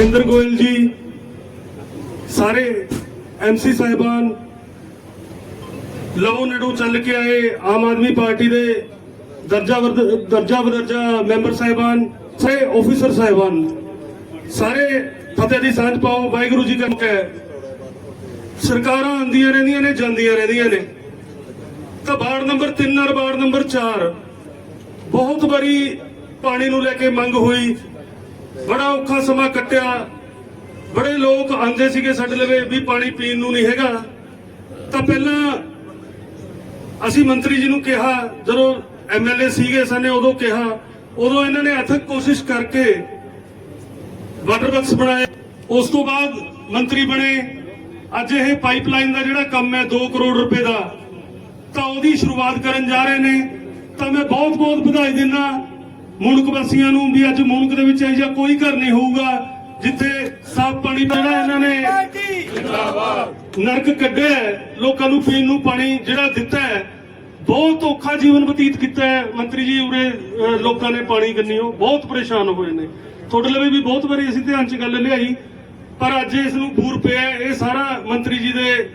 ਰਿੰਦਰ ਗੋਇਲ ਜੀ, ਸਾਰੇ ਐਮਸੀ ਸਾਹਿਬਾਨ, ਲਵੋ ਨਡੂ ਚੱਲ ਕੇ ਆਏ ਆਮ ਆਦਮੀ ਪਾਰਟੀ ਦੇ ਦਰਜਾ ਵਰਦ- ਦਰਜਾ ਬਦਰਜਾ ਮੈਂਬਰ ਸਾਹਿਬਾਨ, ਸਾਰੇ ਆਫੀਸਰ ਸਾਹਿਬਾਨ, ਸਾਰੇ ਫਤਿਹ ਦੀ ਸਾਂਝ ਪਾਓ, ਵਾਹਿਗੁਰੂ ਜੀ ਕਾ ਹੈ ਸਰਕਾਰਾਂ ਆਉਂਦੀਆਂ ਰਹਿੰਦੀਆਂ ਨੇ, ਜਾਂਦੀਆਂ ਰਹਿੰਦੀਆਂ ਨੇ। ਤਾਂ ਵਾਰਡ ਨੰਬਰ 3 ਔਰ ਵਾਰਡ ਨੰਬਰ 4 ਬਹੁਤ ਵਾਰੀ ਪਾਣੀ ਨੂੰ ਲੈ ਕੇ ਮੰਗ ਹੋਈ ਬੜਾ ਔਖਾ ਸਮਾਂ ਕੱਟਿਆ। ਬੜੇ ਲੋਕ ਆਂਦੇ ਸੀਗੇ ਸਾਡੇ ਲਵੇ ਵੀ ਪਾਣੀ ਪੀਣ ਨੂੰ ਨਹੀਂ ਹੈਗਾ। ਤਾਂ ਪਹਿਲਾਂ ਅਸੀਂ ਮੰਤਰੀ ਜੀ ਨੂੰ ਕਿਹਾ, ਜਦੋਂ ਐਮਐਲਏ ਸੀਗੇ ਸਾਨੇ ਉਦੋਂ ਕਿਹਾ, ਉਦੋਂ ਇਹਨਾਂ ਨੇ ਅਥਕ ਕੋਸ਼ਿਸ਼ ਕਰਕੇ ਵਾਟਰ ਵਰਕਸ ਬਣਾਏ। ਉਸ ਤੋਂ ਬਾਅਦ ਮੰਤਰੀ ਬਣੇ। ਅੱਜ ਇਹ ਪਾਈਪਲਾਈਨ ਦਾ ਜਿਹੜਾ ਕੰਮ ਹੈ 2 ਕਰੋੜ ਰੁਪਏ ਦਾ, ਤਾਂ ਉਹਦੀ ਸ਼ੁਰੂਆਤ ਕਰਨ ਜਾ ਰਹੇ ਨੇ। ਤਾਂ ਮੈਂ ਬਹੁਤ ਬਹੁਤ ਵਧਾਈ ਦਿੰਦਾ। ਮੁਣਕ ਵਾਸੀਆਂ ਨੂੰ ਵੀ ਅੱਜ ਮੁਣਕ ਦੇ ਵਿੱਚ ਇਹੋ ਜਿਹਾ ਕੋਈ ਘਰ ਨਹੀਂ ਹੋਊਗਾ ਜਿੱਥੇ ਸਾਫ਼ ਪਾਣੀ ਜਿਹੜਾ ਇਹਨਾਂ ਨੇ। ਨਰਕ ਕੱਢਿਆ ਲੋਕਾਂ ਨੂੰ ਪੀਣ ਨੂੰ ਪਾਣੀ ਜਿਹੜਾ ਦਿੱਤਾ ਹੈ ਬਹੁਤ ਔਖਾ ਜੀਵਨ ਬਤੀਤ ਕੀਤਾ ਹੈ। ਮੰਤਰੀ ਜੀ ਉਰੇ ਲੋਕਾਂ ਨੇ ਪਾਣੀ ਕੰਨਿਓ ਬਹੁਤ ਪਰੇਸ਼ਾਨ ਹੋਏ ਨੇ। ਤੁਹਾਡੇ ਲਈ ਵੀ ਬਹੁਤ ਵਾਰੀ ਅਸੀਂ ਧਿਆਨ 'ਚ ਗੱਲ ਲਿਆਈ ਪਰ ਅੱਜ ਇਸ ਨੂੰ ਬੂਰ ਪਿਆ। ਇਹ ਸਾਰਾ ਮੰਤਰੀ ਜੀ ਦੇ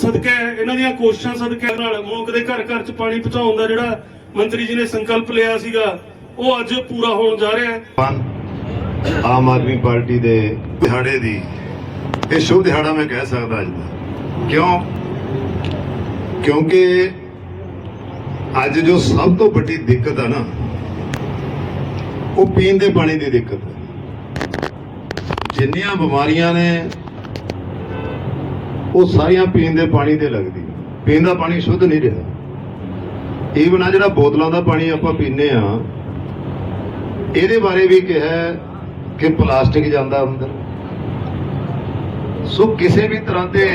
ਸਦਕਾ ਇਹਨਾਂ ਦੀਆਂ ਕੋਸ਼ਿਸ਼ਾਂ ਸਦਕਾ ਨਾਲ ਮੁਲਕ ਦੇ ਘਰ ਘਰ 'ਚ ਪਾਣੀ ਪਹੁੰਚਾਉਣ ਦਾ ਜਿਹੜਾ ਮੰਤਰੀ ਜੀ ਨੇ ਸੰਕਲਪ ਲਿਆ ਸੀਗਾ ਉਹ ਅੱਜ ਪੂਰਾ ਹੋਣ ਜਾ ਰਿਹਾ ਹੈ। ਆਮ ਆਦਮੀ ਪਾਰਟੀ ਦੇ ਦਿਹਾੜੇ ਦੀ ਇਹ ਸ਼ੁਭ ਦਿਹਾੜਾ ਮੈਂ ਕਹਿ ਸਕਦਾ ਅੱਜ ਦਾ। ਕਿਉਂ? ਕਿਉਂਕਿ ਅੱਜ ਜੋ ਸਭ ਤੋਂ ਵੱਡੀ ਦਿੱਕਤ ਆ ਨਾ, ਉਹ ਪੀਣ ਦੇ ਪਾਣੀ ਦੀ ਦਿੱਕਤ ਹੈ ਜਿੰਨੀਆਂ ਬਿਮਾਰੀਆਂ ਨੇ, ਉਹ ਸਾਰੀਆਂ ਪੀਣ ਦੇ ਪਾਣੀ ਤੇ ਲੱਗਦੀ ਪੀਣ ਦਾ ਪਾਣੀ ਸ਼ੁੱਧ ਨਹੀਂ ਰਿਹਾ। ਈਵਨ ਆ ਜਿਹੜਾ ਬੋਤਲਾਂ ਦਾ ਪਾਣੀ ਆਪਾਂ ਪੀਂਦੇ ਆ ਇਹਦੇ ਬਾਰੇ ਵੀ ਕਿਹਾ ਕਿ ਪਲਾਸਟਿਕ ਜਾਂਦਾ ਅੰਦਰ। ਸੋ ਕਿਸੇ ਵੀ ਤਰ੍ਹਾਂ ਤੇ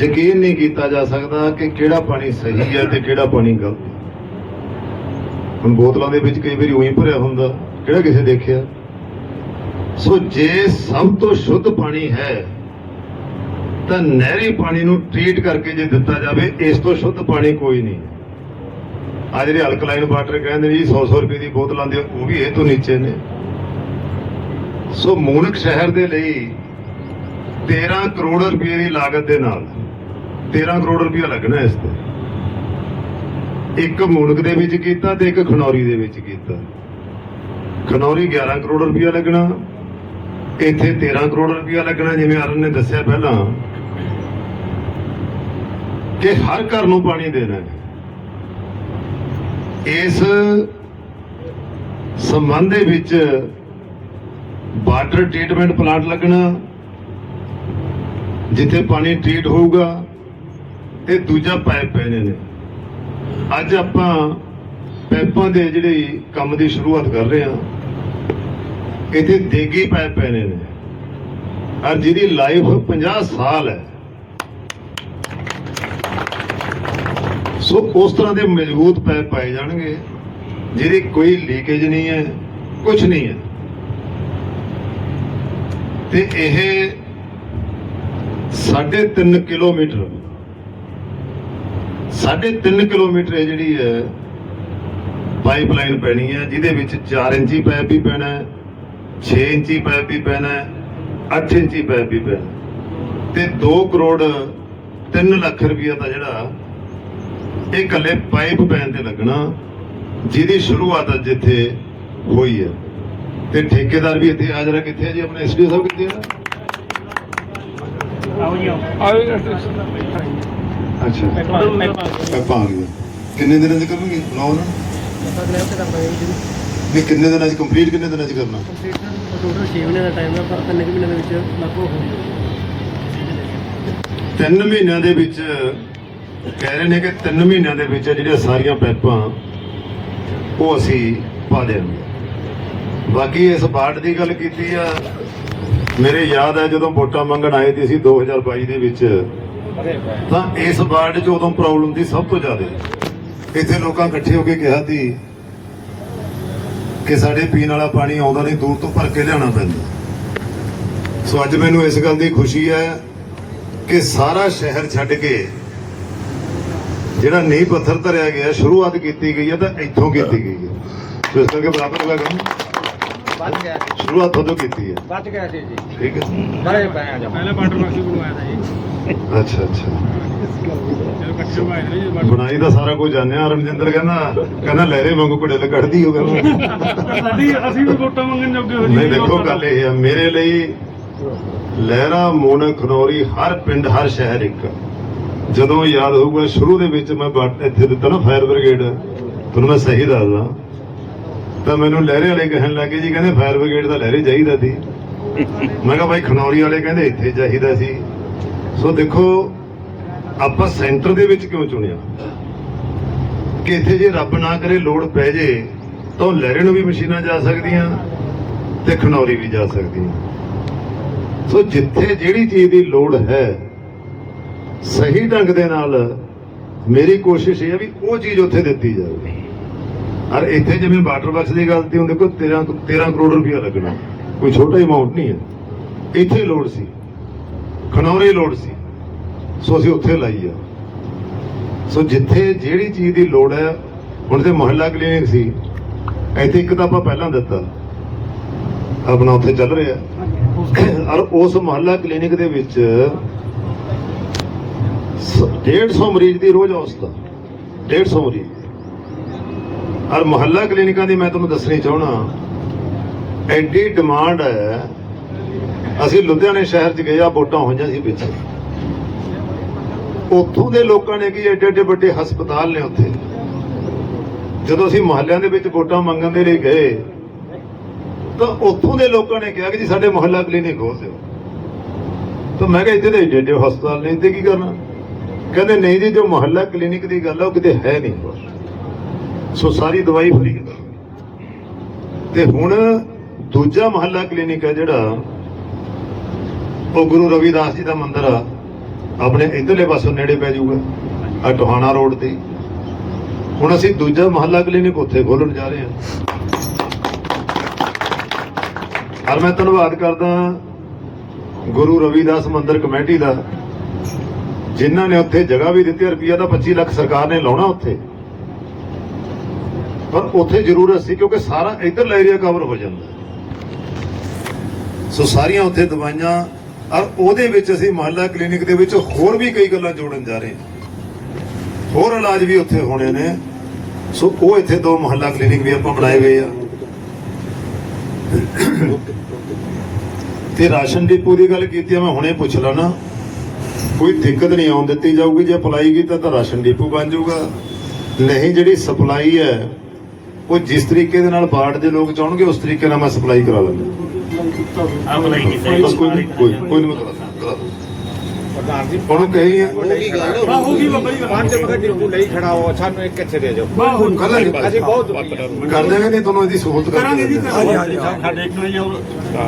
ਯਕੀਨ ਨਹੀਂ ਕੀਤਾ ਜਾ ਸਕਦਾ ਕਿ ਕਿਹੜਾ ਪਾਣੀ ਸਹੀ ਹੈ ਤੇ ਕਿਹੜਾ ਪਾਣੀ ਗਲਤ ਹੈ। ਹੁਣ ਬੋਤਲਾਂ ਦੇ ਵਿੱਚ ਕਈ ਵਾਰੀ ਉਹੀ ਭਰਿਆ ਹੁੰਦਾ, ਕਿਹੜਾ ਕਿਸੇ ਦੇਖਿਆ? ਸੋ ਜੇ ਸਭ ਤੋਂ ਸ਼ੁੱਧ ਪਾਣੀ ਹੈ, ਤਾਂ ਨਹਿਰੀ ਪਾਣੀ ਨੂੰ ਟ੍ਰੀਟ ਕਰਕੇ ਜੇ ਦਿੱਤਾ ਜਾਵੇ, ਇਸ ਤੋਂ ਸ਼ੁੱਧ ਪਾਣੀ ਕੋਈ ਨਹੀਂ। ਆ ਜਿਹੜੇ ਅਲਕਲਾਈਨ ਵਾਟਰ ਕਹਿੰਦੇ ਨੇ ਜੀ 100 100 ਰੁਪਏ ਦੀ ਬੋਤਲ ਆਉਂਦੀ ਉਹ ਵੀ ਇਹ ਤੋਂ ਨੀਚੇ ਨੇ। ਸੋ ਮੂਨਕ ਸ਼ਹਿਰ ਦੇ ਲਈ 13 ਕਰੋੜ ਰੁਪਏ ਦੀ ਲਾਗਤ ਦੇ ਨਾਲ 13 ਕਰੋੜ ਰੁਪਏ ਲੱਗਣਾ ਇਸ ਤੇ। ਇੱਕ ਮੂਨਕ ਦੇ ਵਿੱਚ ਕੀਤਾ ਤੇ ਇੱਕ ਖਨੌਰੀ ਦੇ ਵਿੱਚ ਕੀਤਾ। ਖਨੌਰੀ 11 ਕਰੋੜ ਰੁਪਏ ਲੱਗਣਾ, ਇੱਥੇ 13 ਕਰੋੜ ਰੁਪਏ ਲੱਗਣਾ, ਜਿਵੇਂ ਅਰਨ ਨੇ ਦੱਸਿਆ ਪਹਿਲਾਂ, ਕਿ ਹਰ ਘਰ ਨੂੰ ਪਾਣੀ ਦੇਣਾ ਹੈ। ਇਸ ਸੰਬੰਧ ਦੇ ਵਿੱਚ ਵਾਟਰ ਟ੍ਰੀਟਮੈਂਟ ਪਲਾਂਟ ਲੱਗਣਾ, ਜਿੱਥੇ ਪਾਣੀ ਟ੍ਰੀਟ ਹੋਊਗਾ ਤੇ ਦੂਜਾ ਪਾਈਪ ਪੈਣੇ ਨੇ। ਅੱਜ ਆਪਾਂ ਪਾਈਪਾਂ ਦੇ ਜਿਹੜੀ ਕੰਮ ਦੀ ਸ਼ੁਰੂਆਤ ਕਰ ਰਹੇ ਹਾਂ, ਇੱਥੇ ਦੇਗੀ ਪਾਈਪ ਪੈਣੇ ਨੇ। ਔਰ ਜਿਹਦੀ ਲਾਈਫ 50 ਸਾਲ ਹੈ ਸੋ ਉਸ ਤਰ੍ਹਾਂ ਦੇ ਮਜ਼ਬੂਤ ਪੈਪ ਪਾਏ ਜਾਣਗੇ, ਜਿਹਦੀ ਕੋਈ ਲੀਕੇਜ ਨਹੀਂ ਹੈ ਕੁਝ ਨਹੀਂ ਹੈ ਤੇ ਇਹ 3.5 ਕਿਲੋਮੀਟਰ 3.5 ਕਿਲੋਮੀਟਰ ਇਹ ਜਿਹੜੀ ਹੈ ਪਾਈਪਲਾਈਨ ਪੈਣੀ ਹੈ, ਜਿਹਦੇ ਵਿੱਚ 4 ਇੰਚੀ ਪਾਈਪ ਵੀ ਪੈਣਾ ਹੈ 6 ਇੰਚੀ ਪਾਈਪ ਵੀ ਪੈਣਾ ਹੈ 8 ਇੰਚੀ ਪਾਈਪ ਵੀ ਪੈਣਾ ਹੈ। ਤੇ 2 ਕਰੋੜ 3 ਲੱਖ ਰੁਪਈਆ ਦਾ ਜਿਹੜਾ ਇਹ ਇਕੱਲੇ ਪਾਈਪ ਪੈਣ ਤੇ ਲੱਗਣਾ ਜਿਹਦੀ ਸ਼ੁਰੂਆਤ ਅੱਜ ਇੱਥੇ ਹੋਈ ਹੈ। ਤੇ ਠੇਕੇਦਾਰ ਵੀ ਇੱਥੇ ਹੈ ਕਿੱਥੇ ਹੈ ਜੀ? ਆਪਣੇ ਐਸਡੀਓ ਸਾਹਿਬ ਕਿੱਥੇ ਹੈ ਅੱਛਾ। ਪਾਪਾ ਆ ਗਿਆ। ਕਿੰਨੇ ਦਿਨਾਂ ਚ ਕਰਨਗੇ? ਨਾ ਨਹੀਂ ਕਿੰਨੇ ਦਿਨਾਂ ਚ ਕੰਪਲੀਟ ਕਿੰਨੇ ਦਿਨਾਂ ਚ ਕਰਨਾ? ਟੋਟਲ 6 ਮਹੀਨੇ ਦਾ ਟਾਈਮ ਹੈ ਪਰ ਤਿੰਨ ਕੁ ਮਹੀਨੇ ਦੇ ਵਿੱਚ। ਲਾਗੂ ਹੋ ਤਿੰਨ ਮਹੀਨਿਆਂ ਦੇ ਵਿੱਚ ਕਹਿ ਰਹੇ ਨੇ ਕਿ ਤਿੰਨ ਮਹੀਨਿਆਂ ਦੇ ਵਿੱਚ ਜਿਹੜੀਆਂ ਸਾਰੀਆਂ ਪਾਈਪਾਂ ਉਹ ਅਸੀਂ ਪਾ ਦੇਵਾਂਗੇ ਬਾਕੀ ਇਸ ਬਾੜ ਦੀ ਗੱਲ ਕੀਤੀ ਆ, ਮੇਰੇ ਯਾਦ ਹੈ ਜਦੋਂ ਵੋਟਾਂ ਮੰਗਣ ਆਏ ਤੇ ਅਸੀਂ 2022 ਦੇ ਵਿੱਚ, ਤਾਂ ਇਸ ਵਾਰਡ 'ਚ ਉਦੋਂ ਪ੍ਰੋਬਲਮ ਦੀ ਸਭ ਤੋਂ ਜ਼ਿਆਦਾ। ਇੱਥੇ ਲੋਕਾਂ ਇਕੱਠੇ ਹੋ ਕੇ ਕਿਹਾ ਸੀ ਕਿ ਸਾਡੇ ਪੀਣ ਵਾਲਾ ਪਾਣੀ ਆਉਂਦਾ ਨਹੀਂ, ਦੂਰ ਤੋਂ ਭਰ ਕੇ ਲਿਆਉਣਾ ਪੈਂਦਾ। ਸੋ ਅੱਜ ਮੈਨੂੰ ਇਸ ਗੱਲ ਦੀ ਖੁਸ਼ੀ ਹੈ ਕਿ ਸਾਰਾ ਸ਼ਹਿਰ ਛੱਡ ਕੇ ਜਿਹੜਾ ਨੀਂਹ ਪੱਥਰ ਧਰਿਆ ਗਿਆ ਸ਼ੁਰੂਆਤ ਕੀਤੀ ਗਈ ਹੈ ਤਾਂ ਇੱਥੋਂ ਕੀਤੀ ਗਈ ਹੈ। ਸੋ ਇਸ ਕਰਕੇ ਬਰਾਬਰ ਹੋਗਾ ਕੰਮ। ਬਚ ਗਿਆ ਸ਼ੁਰੂਆਤ ਕੀਤੀ ਹੈ। ਬਚ ਗਿਆ ਸੀ ਜੀ। ਠੀਕ ਹੈ। ਬੜੇ ਪਏ ਆ ਜਮਾ ਪਹਿਲਾਂ ਵਾਟਰ ਬਾਕਸ ਬਣਵਾਇਆ ਤਾਂ ਜੀ ਅੱਛਾ ਅੱਛਾ। ਜੀ ਬਣਾਈ ਤਾਂ ਸਾਰਾ ਕੁਝ ਜਾਣਿਆ ਰਮਜਿੰਦਰ ਕਹਿੰਦਾ ਕਹਿੰਦਾ ਲਹਿਰੇ ਵਾਂਗੂ ਕੁੜੇ ਕੱਢਦੀ ਹੋ ਕਹਿੰਦਾ ਸਾਡੀ ਅਸੀਂ ਵੀ ਵੋਟਾਂ ਮੰਗਣ ਜੋਗੇ ਹੋ ਨਹੀਂ ਦੇਖੋ ਗੱਲ ਇਹ ਹੈ ਮੇਰੇ ਲਈ ਲਹਿਰਾ ਮੋਨ ਖਨੌਰੀ ਹਰ ਪਿੰਡ ਹਰ ਸ਼ਹਿਰ ਇੱਕ। ਜਦੋਂ ਯਾਦ ਹੋਊਗਾ, ਸ਼ੁਰੂ ਦੇ ਵਿੱਚ ਮੈਂ ਇੱਥੇ ਦਿੱਤਾ ਨਾ ਫਾਇਰ ਬ੍ਰਿਗੇਡ ਤੁਹਾਨੂੰ ਮੈਂ ਸਹੀ ਦੱਸਦਾ। ਤਾਂ ਮੈਨੂੰ ਲਹਿਰੇ ਵਾਲੇ ਕਹਿਣ ਲੱਗੇ ਜੀ, ਕਹਿੰਦੇ ਫਾਇਰ ਬ੍ਰਿਗੇਡ ਦਾ ਲਹਿਰੇ ਚਾਹੀਦਾ ਸੀ। ਮੈਂ ਕਿਹਾ ਭਾਈ ਖਨੌਰੀ ਵਾਲੇ ਕਹਿੰਦੇ ਇੱਥੇ ਚਾਹੀਦਾ ਸੀ। ਸੋ ਦੇਖੋ, ਆਪਾਂ ਸੈਂਟਰ ਦੇ ਵਿੱਚ ਕਿਉਂ ਚੁਣਿਆ? ਕਿ ਇੱਥੇ ਜੇ ਰੱਬ ਨਾ ਕਰੇ, ਲੋੜ ਪੈ ਜੇ, ਤਾਂ ਉਹ ਲਹਿਰੇ ਨੂੰ ਵੀ ਮਸ਼ੀਨਾਂ ਜਾ ਸਕਦੀਆਂ ਤੇ ਖਨੌਰੀ ਵੀ ਜਾ ਸਕਦੀਆਂ। ਸੋ ਜਿੱਥੇ ਜਿਹੜੀ ਚੀਜ਼ ਦੀ ਲੋੜ ਹੈ ਸਹੀ ਢੰਗ ਦੇ ਨਾਲ ਮੇਰੀ ਕੋਸ਼ਿਸ਼ ਇਹ ਹੈ ਵੀ ਉਹ ਚੀਜ਼ ਉੱਥੇ ਦਿੱਤੀ ਜਾਵੇ। ਔਰ ਇੱਥੇ ਜਿਵੇਂ ਵਾਟਰ ਬਾਕਸ ਦੀ ਗੱਲ ਤੇ ਹੁਣ ਦੇਖੋ 13 13 ਕਰੋੜ ਰੁਪਇਆ ਲੱਗਣਾ। ਕੋਈ ਛੋਟਾ ਅਮਾਉਂਟ ਨਹੀਂ ਹੈ। ਇੱਥੇ ਲੋੜ ਸੀ। ਖਨੌਰੀ ਲੋੜ ਸੀ। ਸੋ ਅਸੀਂ ਉੱਥੇ ਲਾਈ ਆ। ਸੋ ਜਿੱਥੇ ਜਿਹੜੀ ਚੀਜ਼ ਦੀ ਲੋੜ ਹੈ, ਹੁਣ ਤੇ ਮੁਹੱਲਾ ਕਲੀਨਿਕ ਸੀ, ਇੱਥੇ ਇੱਕ ਤਾਂ ਆਪਾਂ ਪਹਿਲਾਂ ਦਿੱਤਾ। ਆਪਣਾ ਉੱਥੇ ਚੱਲ ਰਿਹਾ। ਔਰ ਉਸ ਮੁਹੱਲਾ ਕਲੀਨਿਕ ਦੇ ਵਿੱਚ 150 ਮਰੀਜ਼ ਦੀ ਰੋਜ਼ ਔਸਤ ਆ 150 ਮਰੀਜ਼ ਔਰ ਮੁਹੱਲਾ ਕਲੀਨਿਕਾਂ ਦੀ ਮੈਂ ਤੁਹਾਨੂੰ ਦੱਸਣੀ ਚਾਹਣਾ ਐਡੀ ਡਿਮਾਂਡ ਹੈ ਅਸੀਂ ਲੁਧਿਆਣੇ ਸ਼ਹਿਰ 'ਚ ਗਏ ਆ ਵੋਟਾਂ ਹੋਈਆਂ ਸੀ ਪਿੱਛੇ ਉੱਥੋਂ ਦੇ ਲੋਕਾਂ ਨੇ ਕੀ ਐਡੇ ਐਡੇ ਵੱਡੇ ਹਸਪਤਾਲ ਨੇ ਉੱਥੇ ਜਦੋਂ ਅਸੀਂ ਮੁਹੱਲਿਆਂ ਦੇ ਵਿੱਚ ਵੋਟਾਂ ਮੰਗਣ ਦੇ ਲਈ ਗਏ ਤਾਂ ਉੱਥੋਂ ਦੇ ਲੋਕਾਂ ਨੇ ਕਿਹਾ ਕਿ ਜੀ ਸਾਡੇ ਮੁਹੱਲਾ ਕਲੀਨਿਕ ਖੋਲ ਦਿਓ ਤਾਂ ਮੈਂ ਕਿਹਾ ਇੱਥੇ ਤਾਂ ਏਡੇ ਏਡੇ ਹਸਪਤਾਲ ਨੇ ਇੱਥੇ ਕੀ ਕਰਨਾ ਕਹਿੰਦੇ ਨਹੀਂ ਜੀ, ਜੋ ਮੁਹੱਲਾ ਕਲੀਨਿਕ ਦੀ ਗੱਲ ਆ, ਉਹ ਕਿਤੇ ਹੈ ਨਹੀਂ। ਸੋ ਸਾਰੀ ਦਵਾਈ ਫਰੀ ਤੇ ਹੁਣ ਦੂਜਾ ਮੁਹੱਲਾ ਕਲੀਨਿਕ ਹੈ ਜਿਹੜਾ, ਉਹ ਗੁਰੂ ਰਵਿਦਾਸ ਜੀ ਦਾ ਮੰਦਿਰ ਆ। ਆਪਣੇ ਇਧਰਲੇ ਪਾਸੋਂ ਨੇੜੇ ਪੈ ਜਾਊਗਾ, ਆ ਟੋਹਾਣਾ ਰੋਡ ਤੇ। ਹੁਣ ਅਸੀਂ ਦੂਜਾ ਮੁਹੱਲਾ ਕਲੀਨਿਕ ਉੱਥੇ ਖੋਲਣ ਜਾ ਰਹੇ ਹਾਂ। ਔਰ ਮੈਂ ਧੰਨਵਾਦ ਕਰਦਾ ਗੁਰੂ ਰਵਿਦਾਸ ਮੰਦਿਰ ਕਮੇਟੀ ਦਾ। ਜਿਨ੍ਹਾਂ ਨੇ ਉੱਥੇ ਜਗ੍ਹਾ ਵੀ ਦਿੱਤੀ ਰੁਪਈਆ ਦਾ 25 ਲੱਖ ਸਰਕਾਰ ਨੇ ਲਾਉਣਾ ਉੱਥੇ। ਪਰ ਉੱਥੇ ਜ਼ਰੂਰਤ ਸੀ ਕਿਉਂਕਿ ਸਾਰਾ ਇਧਰਲਾ ਏਰੀਆ ਕਵਰ ਹੋ ਜਾਂਦਾ। ਸੋ ਸਾਰੀਆਂ ਉੱਥੇ ਦਵਾਈਆਂ, ਔਰ ਉਹਦੇ ਵਿੱਚ ਅਸੀਂ ਮੁਹੱਲਾ ਕਲੀਨਿਕ ਦੇ ਵਿੱਚ ਹੋਰ ਵੀ ਕਈ ਗੱਲਾਂ ਜੋੜਨ ਜਾ ਰਹੇ ਹਾਂ। ਹੋਰ ਇਲਾਜ ਵੀ ਉੱਥੇ ਹੋਣੇ ਨੇ। ਸੋ ਉਹ ਇੱਥੇ ਦੋ ਮੁਹੱਲਾ ਕਲੀਨਿਕ ਵੀ ਆਪਾਂ ਬਣਾਏ ਹੋਏ ਆ। ਤੇ ਰਾਸ਼ਨ ਡਿਪੂ ਦੀ ਗੱਲ ਕੀਤੀ ਮੈਂ ਹੁਣੇ ਪੁੱਛ ਲੈਣਾ। ਕੋਈ ਦਿੱਕਤ ਨਹੀਂ ਆਉਣ ਦਿੱਤੀ ਜਾਊਗੀ ਜੇ ਅਪਲਾਈ ਕੀਤਾ ਤਾਂ ਰਾਸ਼ਨ ਡਿਪੂ ਬਣ ਜਾਊਗਾ। ਨਹੀਂ ਜਿਹੜੀ ਸਪਲਾਈ ਹੈ ਉਹ ਜਿਸ ਤਰੀਕੇ ਦੇ ਨਾਲ ਬਾੜ ਦੇ ਲੋਕ ਚਾਹਣਗੇ ਉਸ ਤਰੀਕੇ ਨਾਲ ਮੈਂ ਸਪਲਾਈ ਕਰਾ ਲਾਂਗਾ ਅਪਲਾਈ ਕੀਤਾ ਬਸ ਕੋਈ ਨਹੀਂ ਕੋਈ ਕੋਈ ਨਹੀਂ ਮੈਂ ਕਰਾ ਦਾਂ, ਕਰਾ ਦਾਂ। ਪ੍ਰਧਾਨ ਜੀ ਉਹਨੂੰ ਕਹੀ ਆ ਵਾਹ ਹੋ ਗਈ ਬਾਬਾ ਜੀ ਪੰਜ ਵਕਤ ਡਿਪੂ ਲਈ ਖੜਾ ਹੋ ਸਾਨੂੰ ਇੱਕ ਕਿੱਥੇ ਦੇ ਦਿਓ ਵਾਹ ਹੋ ਕਰ ਲਾਂਗੇ ਅਸੀਂ ਬਹੁਤ ਕਰ ਦੇਵਾਂਗੇ ਨਹੀਂ ਤੁਹਾਨੂੰ ਇਹਦੀ ਸਹੂਲਤ ਕਰ ਕਰਾਂਗੇ ਜੀ ਕਰਾਂਗੇ। ਸਾਡੇ ਇੱਕ ਨੇ ਜੋ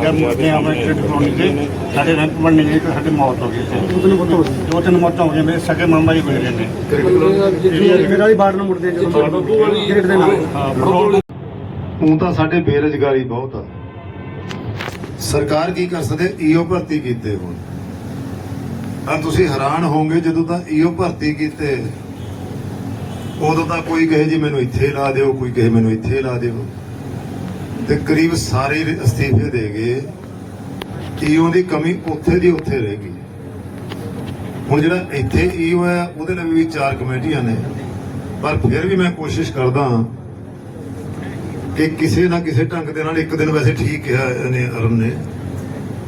ਗਰਮੀ ਆਪਣੇ ਟ੍ਰੇਡ ਕਰਾਉਣੀ ਤੇ। ਸਾਡੇ ਰੈਂਪ ਬਣਨੇ ਗਈ ਤੇ ਸਾਡੀ ਮੌਤ ਹੋ ਗਈ ਸੀ ਦੋ ਤਿੰਨ ਮੌਤਾਂ ਹੋ ਗਈਆਂ। ਮੇਰੇ ਸਕੇ ਮਾਮਾ ਜੀ ਗੁਜ਼ਰੇ ਨੇ। ਜਿਹੜਾ ਵੀ ਬਾੜ ਨੂੰ ਮੁੜਦੇ ਜਦੋਂ ਗੇਟ ਦੇ ਨਾਲ। ਹੁਣ ਤਾਂ ਸਾਡੇ ਬੇਰੁਜ਼ਗਾਰੀ ਬਹੁਤ ਆ। ਸਰਕਾਰ ਕੀ ਕਰ ਸਕਦੇ ਈਓ ਭਰਤੀ ਕੀਤੇ ਹੁਣ। ਆ ਤੁਸੀਂ ਹੈਰਾਨ ਹੋਵੋਗੇ ਜਦੋਂ ਤਾਂ ਈਓ ਭਰਤੀ ਕੀਤੇ। ਉਦੋਂ ਤਾਂ ਕੋਈ ਕਹੇ ਜੀ ਮੈਨੂੰ ਇੱਥੇ ਲਾ ਦਿਓ, ਕੋਈ ਕਹੇ ਮੈਨੂੰ ਇੱਥੇ ਲਾ ਦਿਓ। ਤੇ ਕਰੀਬ ਸਾਰੇ ਅਸਤੀਫੇ ਦੇ ਗਏ। ਈਓ ਦੀ ਕਮੀ ਉੱਥੇ ਦੀ ਉੱਥੇ ਰਹਿ ਗਈ। ਹੁਣ ਜਿਹੜਾ ਇੱਥੇ ਈਓ ਹੈ, ਉਹਦੇ ਲਈ ਵੀ ਚਾਰ ਕਮੇਟੀਆਂ ਨੇ। ਪਰ ਫਿਰ ਵੀ ਮੈਂ ਕੋਸ਼ਿਸ਼ ਕਰਦਾ ਕਿ ਕਿਸੇ ਨਾ ਕਿਸੇ ਢੰਗ ਦੇ ਨਾਲ ਇੱਕ ਦਿਨ ਵੈਸੇ ਠੀਕ ਕਿਹਾ ਇਹਨੇ ਅਰਮ ਨੇ।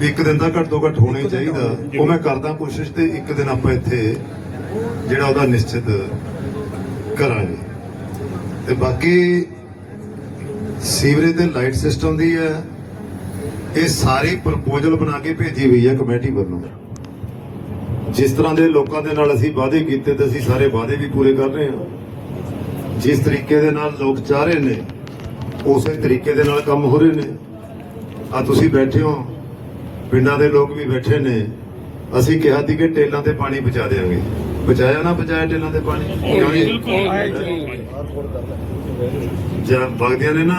ਇੱਕ ਦਿਨ ਤਾਂ ਘੱਟ ਤੋਂ ਘੱਟ ਹੋਣਾ ਚਾਹੀਦਾ। ਉਹ ਮੈਂ ਕਰਦਾ ਕੋਸ਼ਿਸ਼ ਤੇ ਇੱਕ ਦਿਨ ਆਪਾਂ ਇੱਥੇ ਜਿਹੜਾ ਉਹਦਾ ਨਿਸ਼ਚਿਤ ਕਰਾਂਗੇ। ਤੇ ਬਾਕੀ ਸੀਵਰੇਜ ਤੇ ਲਾਈਟ ਸਿਸਟਮ ਦੀ ਹੈ ਇਹ ਸਾਰੀ ਪ੍ਰਪੋਜ਼ਲ ਬਣਾ ਕੇ ਭੇਜੀ ਹੋਈ ਹੈ ਕਮੇਟੀ ਵੱਲੋਂ। ਜਿਸ ਤਰ੍ਹਾਂ ਦੇ ਲੋਕਾਂ ਦੇ ਨਾਲ ਅਸੀਂ ਵਾਅਦੇ ਕੀਤੇ ਤੇ ਅਸੀਂ ਸਾਰੇ ਵਾਅਦੇ ਵੀ ਪੂਰੇ ਕਰ ਰਹੇ ਹਾਂ। ਜਿਸ ਤਰੀਕੇ ਦੇ ਨਾਲ ਲੋਕ ਚਾਹ ਰਹੇ ਨੇ ਉਸੇ ਤਰੀਕੇ ਦੇ ਨਾਲ ਕੰਮ ਹੋ ਰਹੇ ਨੇ। ਆ ਤੁਸੀਂ ਬੈਠੇ ਹੋ। ਪਿੰਡਾਂ ਦੇ ਲੋਕ ਵੀ ਬੈਠੇ ਨੇ। ਅਸੀਂ ਕਿਹਾ ਸੀ ਕਿ ਟੇਲਾਂ ਤੇ ਪਾਣੀ ਪਹੁੰਚਾ ਦੇਵਾਂਗੇ ਪਹੁੰਚਾਇਆ ਨਾ ਪਹੁੰਚਾਇਆ ਟੇਲਾਂ ਤੇ ਪਾਣੀ? ਜਦ ਵਗਦੀਆਂ ਨੇ ਨਾ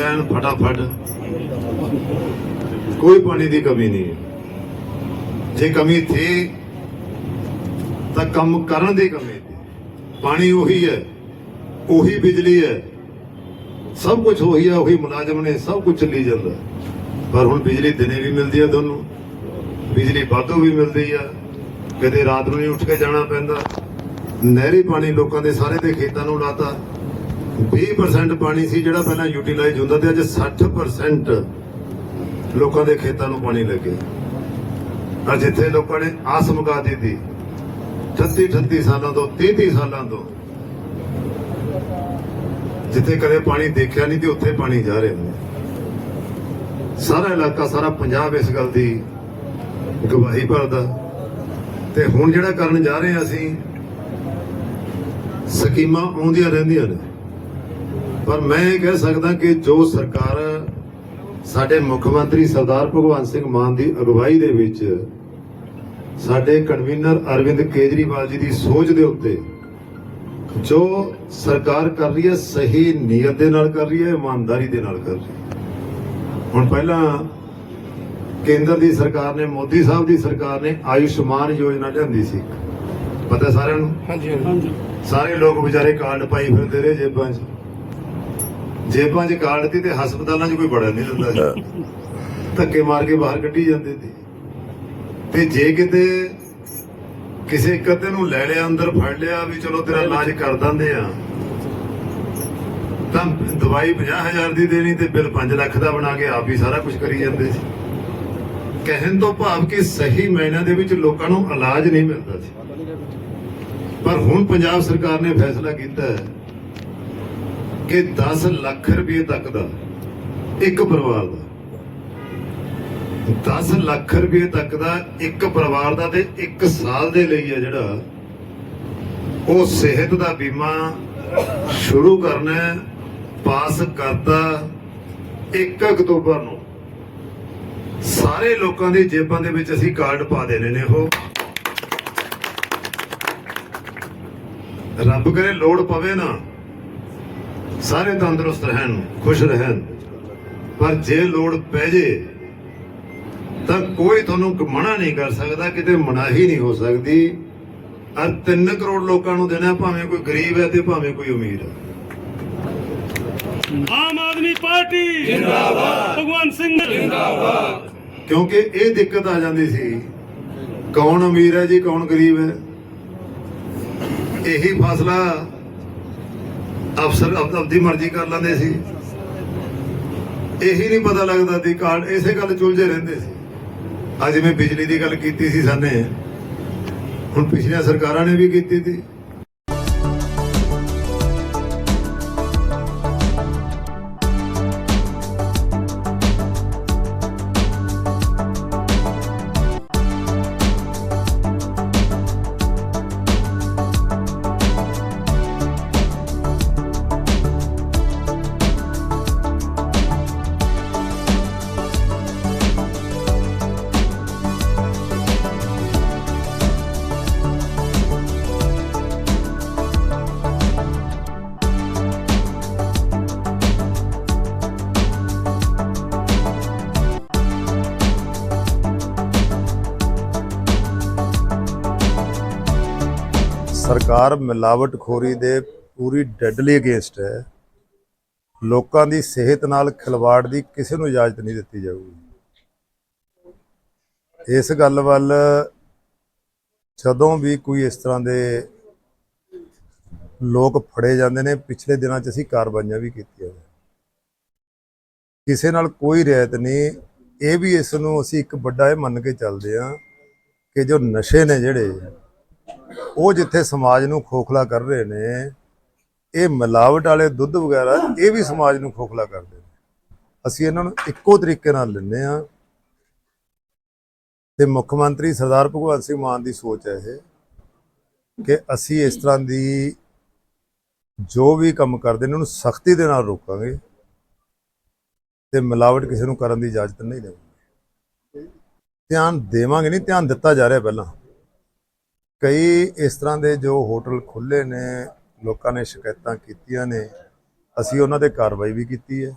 ਐਨ ਫਟਾਫਟ ਕੋਈ ਪਾਣੀ ਦੀ ਕਮੀ ਨਹੀਂ ਹੈ। ਜੇ ਕਮੀ ਥੀ ਤਾਂ ਕੰਮ ਕਰਨ ਦੀ ਕਮੀ ਪਾਣੀ ਉਹੀ ਹੈ ਉਹੀ ਬਿਜਲੀ ਹੈ। ਸਭ ਕੁਝ ਉਹੀ ਆ ਉਹੀ ਮੁਲਾਜ਼ਮ ਨੇ ਸਭ ਕੁਝ ਚੱਲੀ ਜਾਂਦਾ। ਪਰ ਹੁਣ ਬਿਜਲੀ ਦਿਨੇ ਵੀ ਮਿਲਦੀ ਆ ਤੁਹਾਨੂੰ। ਬਿਜਲੀ ਵਾਧੂ ਵੀ ਮਿਲਦੀ ਆ। ਕਦੇ ਰਾਤ ਨੂੰ ਨਹੀਂ ਉੱਠ ਕੇ ਜਾਣਾ ਪੈਂਦਾ। ਨਹਿਰੀ ਪਾਣੀ ਲੋਕਾਂ ਦੇ ਸਾਰੇ ਦੇ ਖੇਤਾਂ ਨੂੰ ਲਾਤਾ। 20% ਪਾਣੀ ਸੀ ਜਿਹੜਾ ਪਹਿਲਾਂ ਯੂਟਿਲਾਈਜ਼ ਹੁੰਦਾ ਤੇ ਅੱਜ 60% ਲੋਕਾਂ ਦੇ ਖੇਤਾਂ ਨੂੰ ਪਾਣੀ ਲੱਗੇ। ਆ ਜਿੱਥੇ ਲੋਕਾਂ ਨੇ ਆਸ ਮੁਕਾ ਦਿੱਤੀ 38 38 ਸਾਲਾਂ ਤੋਂ 30 30 ਸਾਲਾਂ ਤੋਂ, ਜਿੱਥੇ ਕਦੇ ਪਾਣੀ ਦੇਖਿਆ ਨਹੀਂ ਤੇ ਉੱਥੇ ਪਾਣੀ ਜਾ ਰਿਹਾ। ਨੇ ਸਾਰਾ ਇਲਾਕਾ, ਸਾਰਾ ਪੰਜਾਬ ਇਸ ਗੱਲ ਦੀ ਗਵਾਹੀ ਭਰਦਾ। ਤੇ ਹੁਣ ਜਿਹੜਾ ਕਰਨ ਜਾ ਰਹੇ ਹਾਂ ਅਸੀਂ, ਸਕੀਮਾਂ ਆਉਂਦੀਆਂ ਰਹਿੰਦੀਆਂ ਨੇ। ਪਰ ਮੈਂ ਇਹ ਕਹਿ ਸਕਦਾ ਕਿ ਜੋ ਸਰਕਾਰ ਸਾਡੇ ਮੁੱਖ ਮੰਤਰੀ ਸਰਦਾਰ ਭਗਵੰਤ ਸਿੰਘ ਮਾਨ ਦੀ ਅਗਵਾਈ ਦੇ ਵਿੱਚ ਸਾਡੇ ਕਨਵੀਨਰ ਅਰਵਿੰਦ ਕੇਜਰੀਵਾਲ ਜੀ ਦੀ ਸੋਚ ਦੇ ਉੱਤੇ ਜੋ ਸਰਕਾਰ ਕਰ ਰਹੀ ਹੈ, ਸਹੀ ਨੀਅਤ ਦੇ ਨਾਲ ਕਰ ਰਹੀ ਹੈ, ਇਮਾਨਦਾਰੀ ਦੇ ਨਾਲ ਕਰ ਰਹੀ ਹੈ। ਹੁਣ ਪਹਿਲਾਂ ਕੇਂਦਰ ਦੀ ਸਰਕਾਰ ਨੇ ਮੋਦੀ ਸਾਹਿਬ ਦੀ ਸਰਕਾਰ ਨੇ ਆਯੁਸ਼ਮਾਨ ਯੋਜਨਾ ਲਿਆਂਦੀ ਸੀ। ਪਤਾ ਸਾਰਿਆਂ ਨੂੰ? ਹਾਂਜੀ ਹਾਂਜੀ। ਸਾਰੇ ਲੋਕ ਵਿਚਾਰੇ ਕਾਰਡ ਪਾਈ ਫਿਰਦੇ ਰਹੇ ਜੇਬਾਂ 'ਚ। ਜੇਬਾਂ 'ਚ ਕਾਰਡ ਸੀ ਤੇ ਹਸਪਤਾਲਾਂ 'ਚ ਕੋਈ ਬੜਾ ਨਹੀਂ ਦਿੰਦਾ ਸੀ। ਧੱਕੇ ਮਾਰ ਕੇ ਬਾਹਰ ਕੱਢੀ ਜਾਂਦੇ ਸੀ। ਤੇ ਜੇ ਕਿਤੇ ਕਿਸੇ ਇੱਕ ਅੱਧੇ ਨੂੰ ਲੈ ਲਿਆ ਅੰਦਰ ਫੜ ਲਿਆ ਵੀ ਚਲੋ ਤੇਰਾ ਇਲਾਜ ਕਰ ਦਿੰਦੇ ਆ ਤਾਂ ਦਵਾਈ 50000 ਦੀ ਦੇਣੀ ਤੇ ਬਿੱਲ 5 ਲੱਖ ਦਾ ਬਣਾ ਕੇ ਆਪ ਹੀ ਸਾਰਾ ਕੁਝ ਕਰੀ ਜਾਂਦੇ ਸੀ। ਕਹਿਣ ਤੋਂ ਭਾਵ ਕਿ ਸਹੀ ਮਾਇਨਿਆਂ ਦੇ ਵਿੱਚ ਲੋਕਾਂ ਨੂੰ ਇਲਾਜ ਨਹੀਂ ਮਿਲਦਾ ਸੀ। ਪਰ ਹੁਣ ਪੰਜਾਬ ਸਰਕਾਰ ਨੇ ਫੈਸਲਾ ਕੀਤਾ ਹੈ ਕਿ 10 ਲੱਖ ਰੁਪਏ ਤੱਕ ਦਾ ਇੱਕ ਪਰਿਵਾਰ ਦਾ 10 ਲੱਖ ਰੁਪਏ ਤੱਕ ਦਾ ਇੱਕ ਪਰਿਵਾਰ ਦਾ ਤੇ ਇੱਕ ਸਾਲ ਦੇ ਲਈ ਹੈ ਜਿਹੜਾ, ਉਹ ਸਿਹਤ ਦਾ ਬੀਮਾ ਸ਼ੁਰੂ ਕਰਨਾ ਪਾਸ ਕਰਤਾ 1 ਅਕਤੂਬਰ ਨੂੰ। ਸਾਰੇ ਲੋਕਾਂ ਦੀ ਜੇਬਾਂ ਦੇ ਵਿੱਚ ਅਸੀਂ ਕਾਰਡ ਪਾ ਦੇਣੇ ਨੇ ਉਹ। ਰੱਬ ਕਰੇ ਲੋੜ ਪਵੇ ਨਾ, ਸਾਰੇ ਤੰਦਰੁਸਤ ਰਹਿਣ, ਖੁਸ਼ ਰਹਿਣ। ਪਰ ਜੇ ਲੋੜ ਪੈ ਜੇ, ਤਾਂ ਕੋਈ ਤੁਹਾਨੂੰ ਮਨਾ ਨਹੀਂ ਕਰ ਸਕਦਾ, ਕਿਤੇ ਮਨਾਹੀ ਨਹੀਂ ਹੋ ਸਕਦੀ। ਅਰ 3 ਕਰੋੜ ਲੋਕਾਂ ਨੂੰ ਦੇਣਾ, ਭਾਵੇਂ ਕੋਈ ਗਰੀਬ ਹੈ ਤੇ ਭਾਵੇਂ ਕੋਈ ਅਮੀਰ ਹੈ। ਆਮ ਆਦਮੀ ਪਾਰਟੀ। ਜਿੰਦਾਬਾਦ। ਭਗਵੰਤ ਸਿੰਘ ਜਿੰਦਾਬਾਦ। ਕਿਉਂਕਿ ਇਹ ਦਿੱਕਤ ਆ ਜਾਂਦੀ ਸੀ। ਕੌਣ ਅਮੀਰ ਹੈ ਜੀ ਕੌਣ ਗਰੀਬ ਹੈ? ਇਹੀ ਫੈਸਲਾ ਅਫਸਰ ਆਪ- ਆਪਦੀ ਮਰਜ਼ੀ ਕਰ ਲੈਂਦੇ ਸੀ। ਇਹੀ ਨਹੀਂ ਪਤਾ ਲੱਗਦਾ ਸੀ ਕਾਰਡ ਇਸੇ ਗੱਲ ਚੁਲਝੇ ਰਹਿੰਦੇ ਸੀ। ਅੱਜ ਜਿਵੇਂ ਬਿਜਲੀ ਦੀ ਗੱਲ ਕੀਤੀ ਸੀ ਸਾਨੇ। ਹੁਣ ਪਿਛਲੀਆਂ ਸਰਕਾਰਾਂ ਨੇ ਵੀ ਕੀਤੀ ਸੀ। ਸਰਕਾਰ ਮਿਲਾਵਟਖੋਰੀ ਦੇ ਪੂਰੀ ਡੈਡਲੀ ਅਗੇਂਸਟ ਹੈ। ਲੋਕਾਂ ਦੀ ਸਿਹਤ ਨਾਲ ਖਿਲਵਾੜ ਦੀ ਕਿਸੇ ਨੂੰ ਇਜਾਜ਼ਤ ਨਹੀਂ ਦਿੱਤੀ ਜਾਊਗੀ। ਇਸ ਗੱਲ ਵੱਲ ਜਦੋਂ ਵੀ ਕੋਈ ਇਸ ਤਰ੍ਹਾਂ ਦੇ ਲੋਕ ਫੜੇ ਜਾਂਦੇ ਨੇ, ਪਿਛਲੇ ਦਿਨਾਂ 'ਚ ਅਸੀਂ ਕਾਰਵਾਈਆਂ ਵੀ ਕੀਤੀਆਂ ਕਿਸੇ ਨਾਲ ਕੋਈ ਰਿਆਇਤ ਨਹੀਂ। ਇਹ ਵੀ ਇਸ ਨੂੰ ਅਸੀਂ ਇੱਕ ਵੱਡਾ ਇਹ ਮੰਨ ਕੇ ਚੱਲਦੇ ਹਾਂ ਕਿ ਜੋ ਨਸ਼ੇ ਨੇ ਜਿਹੜੇ ਉਹ ਜਿੱਥੇ ਸਮਾਜ ਨੂੰ ਖੋਖਲਾ ਕਰ ਰਹੇ ਨੇ, ਇਹ ਮਿਲਾਵਟ ਵਾਲੇ ਦੁੱਧ ਵਗੈਰਾ, ਇਹ ਵੀ ਸਮਾਜ ਨੂੰ ਖੋਖਲਾ ਕਰਦੇ ਨੇ। ਅਸੀਂ ਇਹਨਾਂ ਨੂੰ ਇੱਕੋ ਤਰੀਕੇ ਨਾਲ ਲੈਂਦੇ ਆ ਤੇ ਮੁੱਖ ਮੰਤਰੀ ਸਰਦਾਰ ਭਗਵੰਤ ਸਿੰਘ ਮਾਨ ਦੀ ਸੋਚ ਹੈ ਇਹ, ਕਿ ਅਸੀਂ ਇਸ ਤਰ੍ਹਾਂ ਦੀ ਜੋ ਵੀ ਕੰਮ ਕਰਦੇ ਨੇ, ਉਹਨੂੰ ਸਖਤੀ ਦੇ ਨਾਲ ਰੋਕਾਂਗੇ ਤੇ ਮਿਲਾਵਟ ਕਿਸੇ ਨੂੰ ਕਰਨ ਦੀ ਇਜਾਜ਼ਤ ਨਹੀਂ ਦੇਵਾਂਗੇ। ਧਿਆਨ ਦੇਵਾਂਗੇ ਨਹੀਂ, ਧਿਆਨ ਦਿੱਤਾ ਜਾ ਰਿਹਾ ਪਹਿਲਾਂ। ਕਈ ਇਸ ਤਰ੍ਹਾਂ ਦੇ ਜੋ ਹੋਟਲ ਖੁੱਲੇ ਨੇ, ਲੋਕਾਂ ਨੇ ਸ਼ਿਕਾਇਤਾਂ ਕੀਤੀਆਂ ਨੇ, ਅਸੀਂ ਉਹਨਾਂ ਤੇ ਕਾਰਵਾਈ ਵੀ ਕੀਤੀ ਹੈ।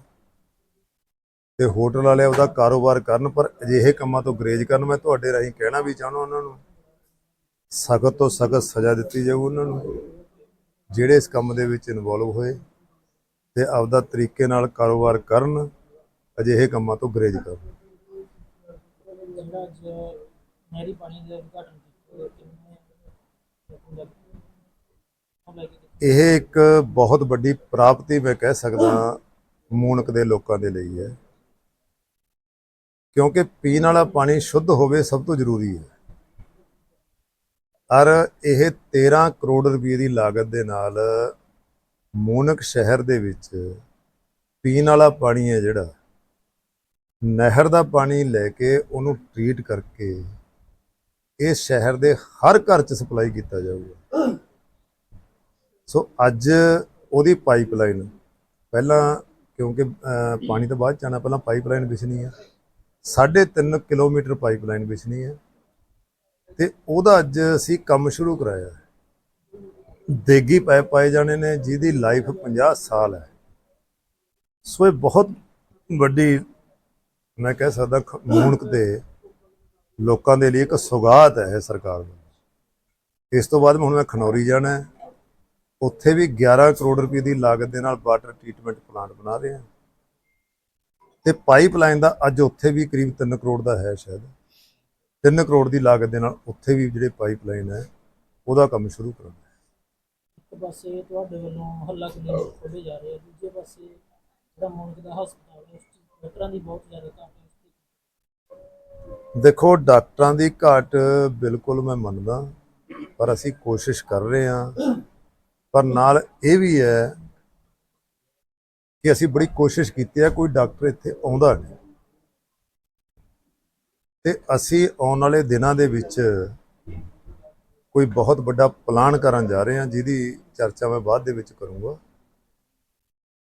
ਤੇ ਹੋਟਲ ਵਾਲੇ ਉਹਦਾ ਕਾਰੋਬਾਰ ਕਰਨ, ਪਰ ਅਜਿਹੇ ਕੰਮਾਂ ਤੋਂ ਗਰੇਜ ਕਰਨ, ਮੈਂ ਤੁਹਾਡੇ ਰਾਹੀਂ ਕਹਿਣਾ ਵੀ ਚਾਹੁੰਦਾ ਉਹਨਾਂ ਨੂੰ। ਸਖਤ ਤੋਂ ਸਖਤ ਸਜ਼ਾ ਦਿੱਤੀ ਜਾਊ ਉਹਨਾਂ ਨੂੰ, ਜਿਹੜੇ ਇਸ ਕੰਮ ਦੇ ਵਿੱਚ ਇਨਵੋਲਵ ਹੋਏ ਤੇ ਆਪਦਾ ਤਰੀਕੇ ਨਾਲ ਕਾਰੋਬਾਰ ਕਰਨ, ਅਜਿਹੇ ਕੰਮਾਂ ਤੋਂ ਗਰੇਜ ਕਰਨ। ਜਿਹੜਾ ਅੱਜ ਨਹਿਰੀ ਪਾਣੀ ਦਾ ਉਦਘਾਟਨ ਕੀਤਾ ਕਿੰਨੇ ਲੋਕਾਂ ਦਾ ਉਹ ਲੈ ਕੇ ਇਹ ਇੱਕ ਬਹੁਤ ਵੱਡੀ ਪ੍ਰਾਪਤੀ ਮੈਂ ਕਹਿ ਸਕਦਾ ਮੂਨਕ ਦੇ ਲੋਕਾਂ ਦੇ ਲਈ ਹੈ। ਕਿਉਂਕਿ ਪੀਣ ਵਾਲਾ ਪਾਣੀ ਸ਼ੁੱਧ ਹੋਵੇ ਸਭ ਤੋਂ ਜ਼ਰੂਰੀ ਹੈ। ਔਰ ਇਹ 13 ਕਰੋੜ ਰੁਪਏ ਦੀ ਲਾਗਤ ਦੇ ਨਾਲ ਮੂਨਕ ਸ਼ਹਿਰ ਦੇ ਵਿੱਚ ਪੀਣ ਵਾਲਾ ਪਾਣੀ ਹੈ ਜਿਹੜਾ। ਨਹਿਰ ਦਾ ਪਾਣੀ ਲੈ ਕੇ ਉਹਨੂੰ ਟ੍ਰੀਟ ਕਰਕੇ ਇਹ ਸ਼ਹਿਰ ਦੇ ਹਰ ਘਰ 'ਚ ਸਪਲਾਈ ਕੀਤਾ ਜਾਊਗਾ। ਸੋ ਅੱਜ ਉਹਦੀ ਪਾਈਪਲਾਈਨ ਪਹਿਲਾਂ ਕਿਉਂਕਿ ਪਾਣੀ ਤਾਂ ਬਾਅਦ ਚ ਆਉਣਾ, ਪਹਿਲਾਂ ਪਾਈਪਲਾਈਨ ਵਿਛਣੀ ਹੈ 3.5 ਕਿਲੋਮੀਟਰ ਪਾਈਪਲਾਈਨ ਵਿਛਣੀ ਹੈ ਤੇ ਉਹਦਾ ਅੱਜ ਅਸੀਂ ਕੰਮ ਸ਼ੁਰੂ ਕਰਾਇਆ। ਦੇਗੀ ਪਾਈਪ ਪਾਏ ਜਾਣੇ ਨੇ, ਜਿਹਦੀ ਲਾਈਫ 50 ਸਾਲ ਹੈ। ਸੋ ਇਹ ਬਹੁਤ ਵੱਡੀ, ਮੈਂ ਕਹਿ ਸਕਦਾ, ਖ- 'ਤੇ ਲੋਕਾਂ ਦੇ ਲਈ ਇੱਕ ਸੁਗਾਤ ਹੈ ਸਰਕਾਰ ਦੀ ਇਸ ਤੋਂ ਬਾਅਦ ਹੁਣ ਮੈਂ ਖਨੌਰੀ ਜਾਣਾ ਹੈ। ਉੱਥੇ ਵੀ 11 ਕਰੋੜ ਰੁਪਏ ਦੀ ਲਾਗਤ ਦੇ ਨਾਲ ਵਾਟਰ ਟ੍ਰੀਟਮੈਂਟ ਪਲਾਂਟ ਬਣਾ ਰਹੇ ਹਾਂ। ਤੇ ਪਾਈਪਲਾਈਨ ਦਾ ਅੱਜ ਉੱਥੇ ਵੀ ਕਰੀਬ 3 ਕਰੋੜ ਦਾ ਹੈ ਸ਼ਾਇਦ। 3 ਕਰੋੜ ਦੀ ਲਾਗਤ ਦੇ ਨਾਲ ਉੱਥੇ ਵੀ ਜਿਹੜੇ ਪਾਈਪਲਾਈਨ ਹੈ, ਉਹਦਾ ਕੰਮ ਸ਼ੁਰੂ ਕਰਾਂਗੇ ਇੱਕ ਪਾਸੇ ਤੁਹਾਡੇ ਵੱਲੋਂ ਮੁਹੱਲਾ ਕਲੀਨਿਕ ਖੋਲ੍ਹੇ ਜਾ ਰਹੇ ਆ, ਦੂਜੇ ਪਾਸੇ ਜਿਹੜਾ ਮੁਲਕ ਦਾ ਹਸਪਤਾਲ ਹੈ, ਉਸ ਡਾਕਟਰਾਂ ਦੀ ਬਹੁਤ ਜ਼ਿਆਦਾ ਘਾਟ ਦੇਖੋ, ਡਾਕਟਰਾਂ ਦੀ ਘਾਟ ਬਿਲਕੁਲ ਮੈਂ ਮੰਨਦਾ, ਪਰ ਅਸੀਂ ਕੋਸ਼ਿਸ਼ ਕਰ ਰਹੇ ਹਾਂ। ਪਰ ਨਾਲ ਇਹ ਵੀ ਹੈ ਕਿ ਅਸੀਂ ਬੜੀ ਕੋਸ਼ਿਸ਼ ਕੀਤੀ ਹੈ, ਕੋਈ ਡਾਕਟਰ ਇੱਥੇ ਆਉਂਦਾ ਨਹੀਂ। ਤੇ ਅਸੀਂ ਆਉਣ ਵਾਲੇ ਦਿਨਾਂ ਦੇ ਵਿੱਚ ਕੋਈ ਬਹੁਤ ਵੱਡਾ ਪਲਾਨ ਕਰਨ ਜਾ ਰਹੇ ਹਾਂ, ਜਿਹਦੀ ਚਰਚਾ ਮੈਂ ਬਾਅਦ ਦੇ ਵਿੱਚ ਕਰੂੰਗਾ।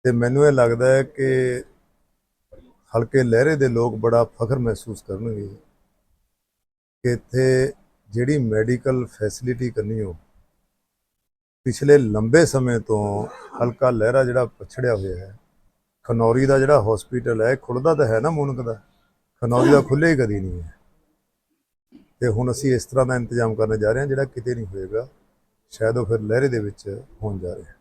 ਤੇ ਮੈਨੂੰ ਇਹ ਲੱਗਦਾ ਹੈ ਕਿ ਹਲਕੇ ਲਹਿਰੇ ਦੇ ਲੋਕ ਬੜਾ ਫਖਰ ਮਹਿਸੂਸ ਕਰਨਗੇ ਕਿ ਇੱਥੇ ਜਿਹੜੀ ਮੈਡੀਕਲ ਫੈਸਿਲਿਟੀ ਕਰਨੀ ਹੋ ਪਿਛਲੇ ਲੰਬੇ ਸਮੇਂ ਤੋਂ ਹਲਕਾ ਲਹਿਰਾ ਜਿਹੜਾ ਪਛੜਿਆ ਹੋਇਆ ਹੈ। ਖਨੌਰੀ ਦਾ ਜਿਹੜਾ ਹਸਪੀਟਲ ਹੈ ਖੁੱਲਦਾ ਤਾਂ ਹੈ ਨਾ ਮੁਨਕ ਦਾ? ਖਨੌਰੀ ਦਾ ਖੁੱਲੇ ਹੀ ਕਦੀ ਨਹੀਂ ਹੈ। ਤੇ ਹੁਣ ਅਸੀਂ ਇਸ ਤਰ੍ਹਾਂ ਦਾ ਇੰਤਜ਼ਾਮ ਕਰਨ ਜਾ ਰਹੇ ਹਾਂ ਜਿਹੜਾ ਕਿਤੇ ਨਹੀਂ ਹੋਏਗਾ। ਸ਼ਾਇਦ ਉਹ ਫਿਰ ਲਹਿਰੇ ਦੇ ਵਿੱਚ ਹੋਣ ਜਾ ਰਿਹਾ